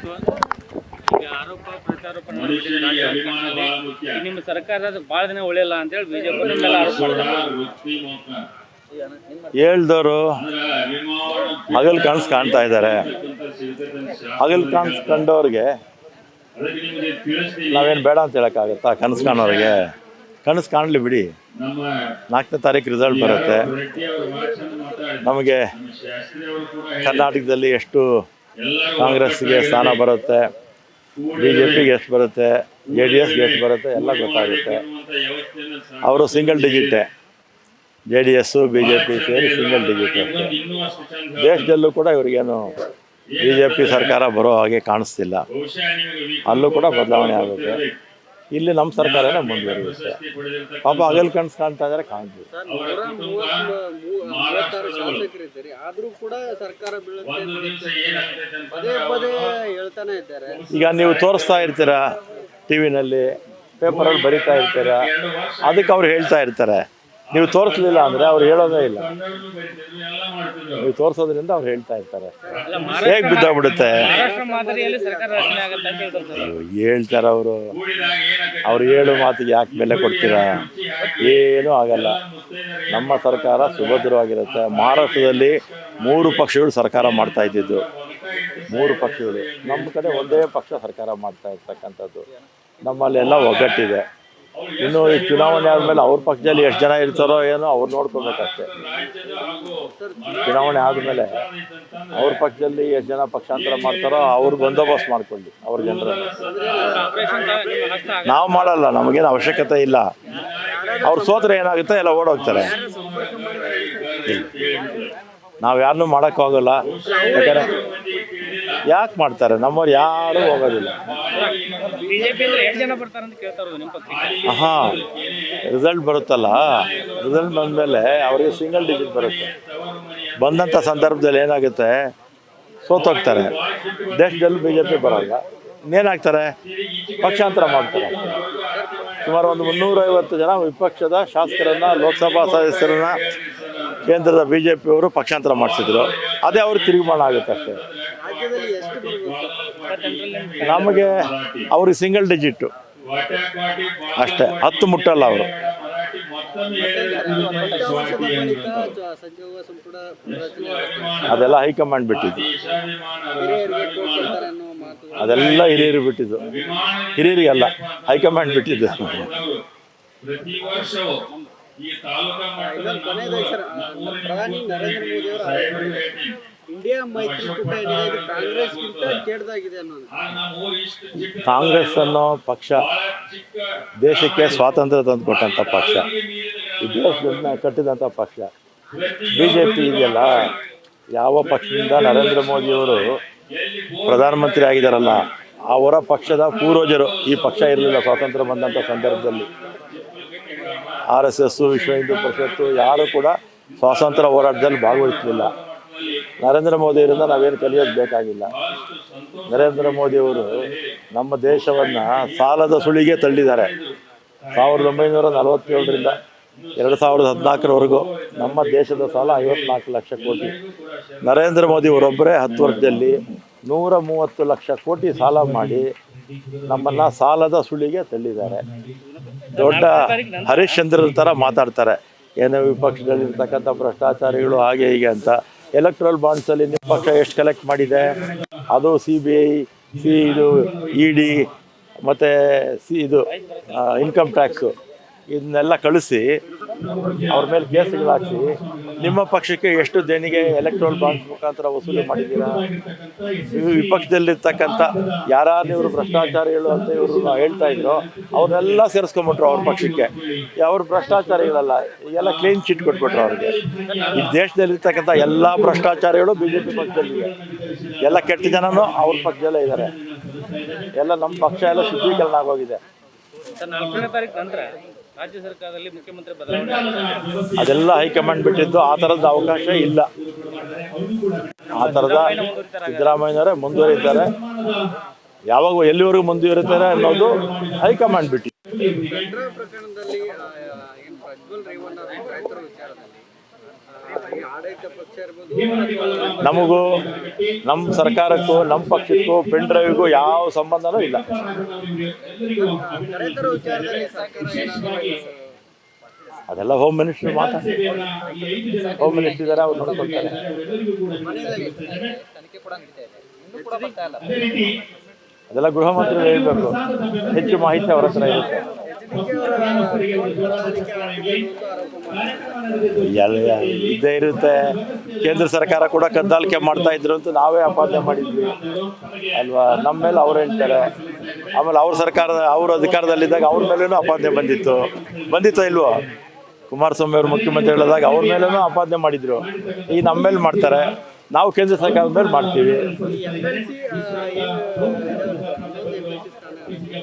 ಈಗ ಆರೋಪ ಪ್ರತ್ಯಾರೋಪ ನಿಮ್ಮ ಸರ್ಕಾರ ಬಹಳ ದಿನ ಉಳಿಯಲ್ಲ ಅಂತೇಳಿ ಬಿಜೆಪಿ ಆರೋಪ ಮಾಡ್ತಾರೆ ಹೇಳ್ದವರು ಹಗಲ್ ಕನಸು ಕಾಣ್ತಾ ಇದ್ದಾರೆ. ಹಗಲ್ ಕನಸು ಕಂಡವ್ರಿಗೆ ನಾವೇನು ಬೇಡ ಅಂತ ಹೇಳೋಕ್ಕಾಗತ್ತಾ ಕನಸು ಕಾಣೋರಿಗೆ. ಕನಸು ಕಾಣಲಿ ಬಿಡಿ. ನಾಲ್ಕನೇ ತಾರೀಕು ರಿಸಲ್ಟ್ ಬರುತ್ತೆ. ನಮಗೆ ಕರ್ನಾಟಕದಲ್ಲಿ ಎಷ್ಟು ಕಾಂಗ್ರೆಸ್ಗೆ ಸ್ಥಾನ ಬರುತ್ತೆ ಬಿ ಜೆ ಪಿಗೆ ಎಷ್ಟು ಬರುತ್ತೆ ಜೆ ಡಿ ಎಸ್ಗೆ ಎಷ್ಟು ಬರುತ್ತೆ ಎಲ್ಲ ಗೊತ್ತಾಗುತ್ತೆ. ಅವರು single ಡಿಜಿಟೇ J D S B J P ಸೇರಿ ಸಿಂಗಲ್ ಡಿಜಿಟ್ ದೇಶದಲ್ಲೂ ಕೂಡ ಇವ್ರಿಗೇನು ಬಿ ಜೆ ಪಿ ಸರ್ಕಾರ ಬರೋ ಹಾಗೆ ಕಾಣಿಸ್ತಿಲ್ಲ. ಅಲ್ಲೂ ಕೂಡ ಬದಲಾವಣೆ ಆಗುತ್ತೆ. ಇಲ್ಲಿ ನಮ್ಮ ಸರ್ಕಾರನೇ ಮುಂದುವರಿಯುತ್ತೆ ಪಾಪ ಹಗಲ್ ಕಣ್ಸ್ ಕಾಣ್ತಾ ಇದ್ದಾರೆ. ಕಾಣ್ತೀವಿ ಈಗ ನೀವು ತೋರಿಸ್ತಾ ಇರ್ತೀರಾ ಟಿ ವಿನಲ್ಲಿ ಪೇಪರಲ್ಲಿ ಬರಿತಾ ಇರ್ತೀರಾ? ಅದಕ್ಕೆ ಅವ್ರು ಹೇಳ್ತಾ ಇರ್ತಾರೆ. ನೀವು ತೋರಿಸ್ಲಿಲ್ಲ ಅಂದರೆ ಅವ್ರು ಹೇಳೋದೇ ಇಲ್ಲ. ನೀವು ತೋರಿಸೋದ್ರಿಂದ ಅವ್ರು ಹೇಳ್ತಾ ಇರ್ತಾರೆ. ಹೇಗೆ ಬಿದ್ದೋಗ್ಬಿಡುತ್ತೆ? ಹೇಳ್ತಾರ ಮಾದರಿಯಲ್ಲಿ ಸರ್ಕಾರ ರಚನೆ ಆಗುತ್ತೆ ಅಂತ ಹೇಳ್ತಾರೆ. ಅಯ್ಯೋ, ಹೇಳ್ತಾರೆ ಅವರು. ಅವ್ರು ಹೇಳೋ ಮಾತಿಗೆ ಯಾಕೆ ಬೆಲೆ ಕೊಡ್ತೀರಾ? ಏನೂ ಆಗಲ್ಲ. ನಮ್ಮ ಸರ್ಕಾರ ಸುಭದ್ರವಾಗಿರುತ್ತೆ. ಮಹಾರಾಷ್ಟ್ರದಲ್ಲಿ ಮೂರು ಪಕ್ಷಗಳು ಸರ್ಕಾರ ಮಾಡ್ತಾ ಇದ್ದಿದ್ದು. ಮೂರು ಪಕ್ಷಗಳು. ನಮ್ಮ ಕಡೆ ಒಂದೇ ಪಕ್ಷ ಸರ್ಕಾರ ಮಾಡ್ತಾ ಇರ್ತಕ್ಕಂಥದ್ದು. ನಮ್ಮಲ್ಲೆಲ್ಲ ಒಗ್ಗಟ್ಟಿದೆ. ಇನ್ನು ಈ ಚುನಾವಣೆ ಆದಮೇಲೆ ಅವ್ರ ಪಕ್ಷದಲ್ಲಿ ಎಷ್ಟು ಜನ ಇರ್ತಾರೋ ಏನೋ ಅವ್ರು ನೋಡ್ಕೋಬೇಕಷ್ಟೇ. ಚುನಾವಣೆ ಆದಮೇಲೆ ಅವ್ರ ಪಕ್ಷದಲ್ಲಿ ಎಷ್ಟು ಜನ ಪಕ್ಷಾಂತರ ಮಾಡ್ತಾರೋ ಅವ್ರ ಬಂದೋಬಸ್ತ್ ಮಾಡ್ಕೊಳ್ಳಿ ಅವ್ರ ಆಗ- ನಾವು ಮಾಡಲ್ಲ ನಮಗೇನು ಅವಶ್ಯಕತೆ ಇಲ್ಲ. ಅವ್ರು ಸೋತ್ರೆ ಏನಾಗುತ್ತೆ ಎಲ್ಲ ಓಡೋಗ್ತಾರೆ. ನಾವು ಯಾರನ್ನೂ ಮಾಡೋಕ್ಕಾಗಲ್ಲ. ಯಾಕಂದ್ರೆ ಯಾಕೆ ಮಾಡ್ತಾರೆ? ನಮ್ಮವ್ರು ಯಾರು ಹೋಗೋದಿಲ್ಲ. ಬಿಜೆಪಿ ಅಂದ್ರೆ ಎಷ್ಟು ಜನ ಬರ್ತಾರೆ ಅಂತ ಕೇಳ್ತಾ ಇರೋದು ನಿಮ್ಮ ಪಕ್ಷಕ್ಕೆ ಹಾಂ ರಿಸಲ್ಟ್ ಬರುತ್ತಲ್ಲ? ರಿಸಲ್ಟ್ ಬಂದಮೇಲೆ ಅವರಿಗೆ ಸಿಂಗಲ್ ಡಿಜಿಟ್ ಬರುತ್ತೆ. ಬಂದಂಥ ಸಂದರ್ಭದಲ್ಲಿ ಏನಾಗುತ್ತೆ? ಸೋತೋಗ್ತಾರೆ ದೇಶದಲ್ಲಿ ಬಿ ಜೆ ಪಿ ಬರಲ್ಲ ಇನ್ನೇನಾಗ್ತಾರೆ ಪಕ್ಷಾಂತರ ಮಾಡ್ತಾರೆ. ಸುಮಾರು ಒಂದು ಮುನ್ನೂರೈವತ್ತು ಜನ ವಿಪಕ್ಷದ ಶಾಸಕರನ್ನು ಲೋಕಸಭಾ ಸದಸ್ಯರನ್ನ ಕೇಂದ್ರದ ಬಿ ಜೆ ಪಿಯವರು ಪಕ್ಷಾಂತರ ಮಾಡಿಸಿದ್ರು. ಅದೇ ಅವ್ರಿಗೆ ತಿರುಗುಮಾಣ ಆಗುತ್ತೆ ಅಷ್ಟೇ. ರಾಜ್ಯದಲ್ಲಿ ಎಷ್ಟು ಬರ್ಬೋದು ನಮಗೆ ಅವ್ರಿಗೆ ಸಿಂಗಲ್ ಡಿಜಿಟ್ ಅಷ್ಟೇ ಹತ್ತು ಮುಟ್ಟಲ್ಲ ಅವರು. ಅದೆಲ್ಲ ಹೈಕಮಾಂಡ್ ಬಿಟ್ಟಿದ್ದು. ಅದೆಲ್ಲ ಹಿರಿಯರು ಬಿಟ್ಟಿದ್ದು. ಹಿರಿಯರಿಗೆಲ್ಲ ಹೈಕಮಾಂಡ್ ಬಿಟ್ಟಿದ್ದು. ಪ್ರತಿ ವರ್ಷವೂ ಈ ತಾಲೂಕಾ ಪ್ರಧಾನಿ ನರೇಂದ್ರ ಮೋದಿ ಅವರ ಇಂಡಿಯಾ ಮೈತ್ರಿಕೂಟ ಏನಿದೆ ಕಾಂಗ್ರೆಸ್ಗಿಂತ ಅನ್ನೋದು. ಕಾಂಗ್ರೆಸ್ ಅನ್ನೋ ಪಕ್ಷ ದೇಶಕ್ಕೆ ಸ್ವಾತಂತ್ರ್ಯ ತಂದು ಕೊಟ್ಟಂತ ಪಕ್ಷ. ಈ ದೇಶದನ್ನ ಕಟ್ಟಿದಂಥ ಪಕ್ಷ. ಬಿ ಜೆ ಪಿ ಇದೆಯಲ್ಲ ಯಾವ ಪಕ್ಷದಿಂದ ನರೇಂದ್ರ ಮೋದಿಯವರು ಪ್ರಧಾನಮಂತ್ರಿ ಆಗಿದ್ದಾರಲ್ಲ ಅವರ ಪಕ್ಷದ ಪೂರ್ವಜರು ಈ ಪಕ್ಷ ಇರಲಿಲ್ಲ ಸ್ವಾತಂತ್ರ್ಯ ಬಂದಂಥ ಸಂದರ್ಭದಲ್ಲಿ. ಆರ್ ಎಸ್ ಎಸ್ಸು ವಿಶ್ವ ಹಿಂದೂ ಪರಿಷತ್ತು ಯಾರು ಕೂಡ ಸ್ವಾತಂತ್ರ್ಯ ಹೋರಾಟದಲ್ಲಿ ಭಾಗವಹಿಸಲಿಲ್ಲ. ನರೇಂದ್ರ ಮೋದಿಯವರಿಂದ ನಾವೇನು ಕಲಿಯೋದು ಬೇಕಾಗಿಲ್ಲ. ನರೇಂದ್ರ ಮೋದಿಯವರು ನಮ್ಮ ದೇಶವನ್ನು ಸಾಲದ ಸುಳಿಗೆ ತಳ್ಳಿದ್ದಾರೆ. ಸಾವಿರದ ಒಂಬೈನೂರ ನಲವತ್ತೇಳರಿಂದ ಎರಡು ಸಾವಿರದ ಹದಿನಾಲ್ಕರವರೆಗೂ ನಮ್ಮ ದೇಶದ ಸಾಲ ಐವತ್ನಾಲ್ಕು ಲಕ್ಷ ಕೋಟಿ. ನರೇಂದ್ರ ಮೋದಿ ಅವರೊಬ್ಬರೇ ಹತ್ತು ವರ್ಷದಲ್ಲಿ ನೂರ ಮೂವತ್ತು ಲಕ್ಷ ಕೋಟಿ ಸಾಲ ಮಾಡಿ ನಮ್ಮನ್ನು ಸಾಲದ ಸುಳಿಗೆ ತಳ್ಳಿದ್ದಾರೆ. ದೊಡ್ಡ ಹರಿಶ್ಚಂದ್ರನ ಥರ ಮಾತಾಡ್ತಾರೆ. ಏನೋ ವಿಪಕ್ಷದಲ್ಲಿರ್ತಕ್ಕಂಥ ಭ್ರಷ್ಟಾಚಾರಿಗಳು ಹಾಗೆ ಹೀಗೆ ಅಂತ. ಎಲೆಕ್ಟ್ರಲ್ ಬಾಂಡ್ಸಲ್ಲಿ ನಿಮ್ಮ ಪಕ್ಷ ಎಷ್ಟು ಕಲೆಕ್ಟ್ ಮಾಡಿದೆ? ಅದು ಸಿ ಬಿ ಐ ಸಿ ಇದು ಇ ಡಿ ಮತ್ತು ಸಿ ಇದು ಇನ್ಕಮ್ ಟ್ಯಾಕ್ಸು ಇದನ್ನೆಲ್ಲ ಕಳಿಸಿ, ಅವ್ರ ಮೇಲೆ ಕೇಸ್ಗಳು ಹಾಕಿ ನಿಮ್ಮ ಪಕ್ಷಕ್ಕೆ ಎಷ್ಟು ದೇಣಿಗೆ ಎಲೆಕ್ಟ್ರಲ್ ಬಾಂಡ್ ಮುಖಾಂತರ ವಸೂಲಿ ಮಾಡಿದ್ದೀರಾ? ವಿಪಕ್ಷದಲ್ಲಿರ್ತಕ್ಕಂಥ ಯಾರು ಇವರು ಭ್ರಷ್ಟಾಚಾರಿಗಳು ಅಂತ ಇವರು ಹೇಳ್ತಾ ಇದ್ರು, ಅವ್ರನ್ನೆಲ್ಲ ಸೇರಿಸ್ಕೊಂಬಿಟ್ರು ಅವ್ರ ಪಕ್ಷಕ್ಕೆ. ಅವ್ರು ಭ್ರಷ್ಟಾಚಾರಿಗಳಲ್ಲ ಎಲ್ಲ ಕ್ಲೀನ್ ಚಿಟ್ ಕೊಟ್ಬಿಟ್ರು ಅವ್ರಿಗೆ. ಈ ದೇಶದಲ್ಲಿರ್ತಕ್ಕಂಥ ಎಲ್ಲ ಭ್ರಷ್ಟಾಚಾರಿಗಳು ಬಿ ಜೆ ಪಿ ಎಲ್ಲ ಕೆಟ್ಟ ಜನನೂ ಅವ್ರ ಪಕ್ಷದಲ್ಲೇ ಇದ್ದಾರೆ ಎಲ್ಲ ನಮ್ಮ ಪಕ್ಷ ಎಲ್ಲ ಶುದ್ಧೀಕರಣ ಆಗೋಗಿದೆ. ರಾಜ್ಯ ಸರ್ಕಾರದಲ್ಲಿ ಮುಖ್ಯಮಂತ್ರಿ ಬದಲಾವಣೆ. ಅದೆಲ್ಲ ಹೈಕಮಾಂಡ್ ಬಿಟ್ಟಿದ್ದು ಆ ಥರದ ಅವಕಾಶ ಇಲ್ಲ. ಆ ಥರದ ಸಿದ್ದರಾಮಯ್ಯನವರೇ ಮುಂದುವರಿತಾರೆ. ಯಾವಾಗ ಎಲ್ಲಿವರೆಗೂ ಮುಂದುವರಿತಾರೆ ಅನ್ನೋದು ಹೈಕಮಾಂಡ್ ಬಿಟ್ಟಿದ್ದು. ಪೆಟ್ರೋಲ್ ಪ್ರಕರಣದಲ್ಲಿ ಪ್ರಜ್ವಲ್ ರೇವಣ್ಣ ರೈತರ ವಿಚಾರದಲ್ಲಿ ಆ, ಈ ಆಡಳಿತ ಪಕ್ಷ ಇರ್ಬೋದು ನಮಗೂ ನಮ್ಮ ಸರ್ಕಾರಕ್ಕೂ ನಮ್ಮ ಪಕ್ಷಕ್ಕೂ ಪೆನ್ ಡ್ರೈವ್ಗೂ ಯಾವ ಸಂಬಂಧನೂ ಇಲ್ಲ. ಅದೆಲ್ಲ ಹೋಮ್ ಮಿನಿಸ್ಟರ್ ಮಾತಾಡಿ ಹೋಮ್ ಮಿನಿಸ್ಟರ್ ಇದ್ದಾರೆ ಅವ್ರು ನೋಡ್ಕೊಳ್ತಾರೆ. ಅದೆಲ್ಲ ಗೃಹ ಮಂತ್ರಿ ಹೇಳ್ಬೇಕು. ಹೆಚ್ಚು ಮಾಹಿತಿ ಅವರ ಹತ್ರ ಇರುತ್ತೆ. ಎಲ್ಲ ಇದ್ದೇ ಇರುತ್ತೆ. ಕೇಂದ್ರ ಸರ್ಕಾರ ಕೂಡ ಕದ್ದಾಲಿಕೆ ಮಾಡ್ತಾ ಇದ್ರು ಅಂತ ನಾವೇ ಅಪಾದನೆ ಮಾಡಿದ್ವಿ. ಅಲ್ವಾ? ನಮ್ಮ ಮೇಲೆ ಅವ್ರು ಹೇಳ್ತಾರೆ. ಆಮೇಲೆ ಅವ್ರ ಸರ್ಕಾರದ ಅವ್ರ ಅಧಿಕಾರದಲ್ಲಿದ್ದಾಗ ಅವ್ರ ಮೇಲೇನೂ ಆಪಾದನೆ ಬಂದಿತ್ತು. ಬಂದಿತ್ತೋ ಇಲ್ವೋ? ಕುಮಾರಸ್ವಾಮಿ ಅವರು ಮುಖ್ಯಮಂತ್ರಿ ಹೇಳಿದಾಗ ಅವ್ರ ಮೇಲೇನೂ ಆಪಾದನೆ ಮಾಡಿದ್ರು. ಈಗ ನಮ್ಮ ಮೇಲೆ ಮಾಡ್ತಾರೆ. ನಾವು ಕೇಂದ್ರ ಸರ್ಕಾರದ ಮೇಲೆ ಮಾಡ್ತೀವಿ.